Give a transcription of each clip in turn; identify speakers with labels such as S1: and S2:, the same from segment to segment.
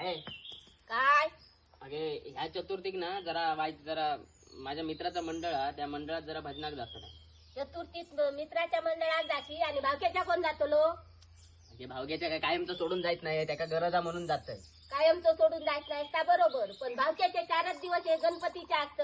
S1: आहे.
S2: काय?
S1: अगे ह्या चतुर्थीक ना जरा वाईट जरा माझ्या मित्राचं मंडळ हा त्या मंडळात जरा भजनाक जातलं
S2: चतुर्थीत मित्राच्या मंडळात जाशी आणि भावक्याच्या कोण जातलो
S1: म्हणजे भावग्याच्या काय कायमचं सोडून जायत नाही त्याका गरज आहे म्हणून जात
S2: कायमचं सोडून जायचं नाही का बरोबर? पण भावक्याचे चारच दिवस हे गणपतीचे असत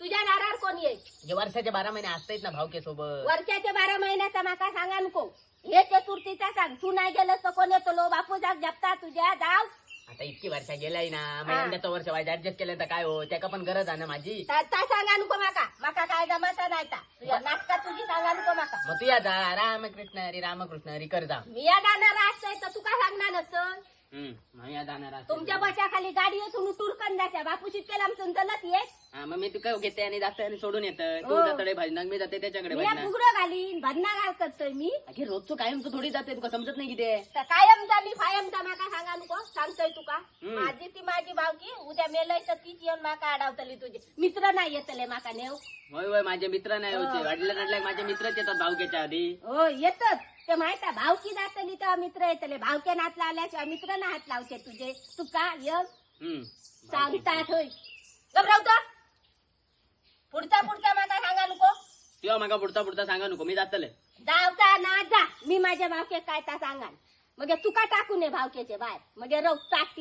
S2: तुझ्या दारावर कोण येईल?
S1: म्हणजे वर्षाचे बारा महिने असतायत ना भावके सोबत.
S2: वर्षाच्या बारा महिन्याचा माका सांगा नको. हे चतुर्थीचा सांग. तू नाही गेलंस तर कोण येतो बापू जाग जपता तुझ्या जाव.
S1: आता इतकी वर्ष गेलाय ना मग
S2: हा.
S1: यंदाचं वर्ष वाईट ऍडजस्ट केलं तर काय हो त्याका पण गरज आहे ना माझी?
S2: ता सांगा नको माका माका काय जमाचा नाही ता तुझ्या नाटकात तुझी सांगा नको माका.
S1: मग तू या जा रामकृष्ण हरी रामकृष्ण हरी कर जा.
S2: मी या जाणार असतंय तर तू काय सांगणार नसतं तुमच्या बसाखाली गाडी येऊन टूरकन जायच्या बापूशीत केला आमचं चलत येत
S1: हा मग मी तू काय घेते आणि जाते आणि सोडून येतं? तू
S2: हो.
S1: जातडे भजनाक मी जाते त्याच्याकडे
S2: मी
S1: भजनाक
S2: फुगडं घालीन भजना घाल करतोय मी.
S1: अगे रोजचं कायम तू थोडी जाते तुका समजत नाही किती.
S2: तर कायमचा मी फायमचा माका सांगा नको सांगतोय तुका.
S1: हम्म.
S2: माझी ती माझी भावकी उद्या मेलय तर तीच येऊन माका अडवतली तुझे. मित्र नाही येतले माका नेव
S1: होय होय माझे मित्र नाही. होते. वाटल्या वाटल्या माझे मित्रच येतात भावकेच्या आधी.
S2: हो येतच. ते माहीत भावकी जातली तेव्हा मित्र येतले भावके नात लावल्याशिवाय मित्र ना हात लावते तुझे. तुका य
S1: हम्म.
S2: सांगतात होय पुढचा पुढचा माका सांगा नको.
S1: किंवा मागा पुढचा पुढचा सांगा नको. मी जातले.
S2: जावचा ना जा. मी माझ्या भावके काय ता सांगाल? मग तुका टाकू नये भावकेचे बाय मग रोग टाकती